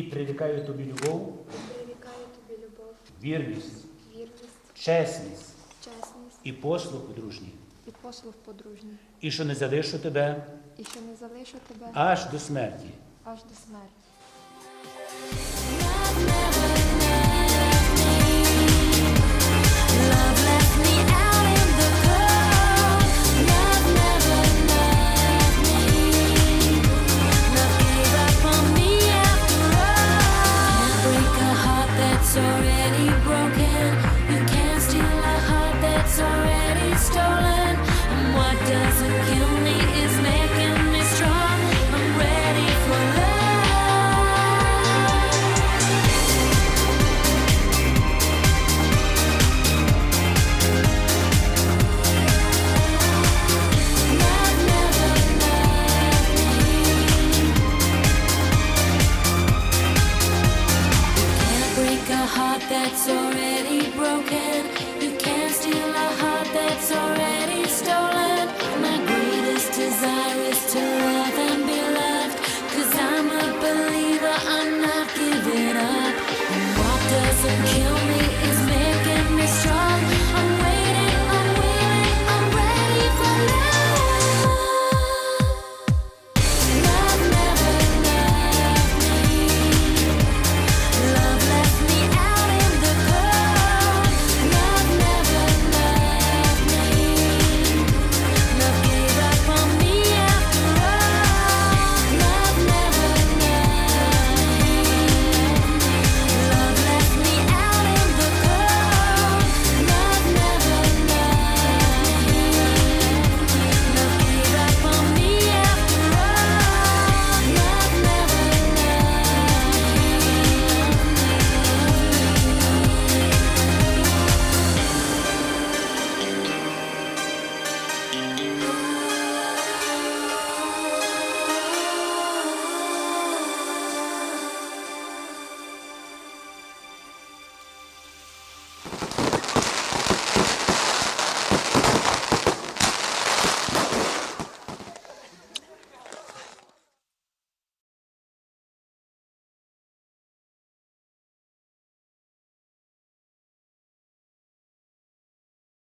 І прирікаю тобі любов, прирікаю тобі любов, вірність, вірність, чесність чесність і послуг подружній. І послуг подружній. І що не залишу тебе, і що не залишу тебе аж до смерті. Аж до смерті. heart that's already broken. You can't steal a heart that's already stolen.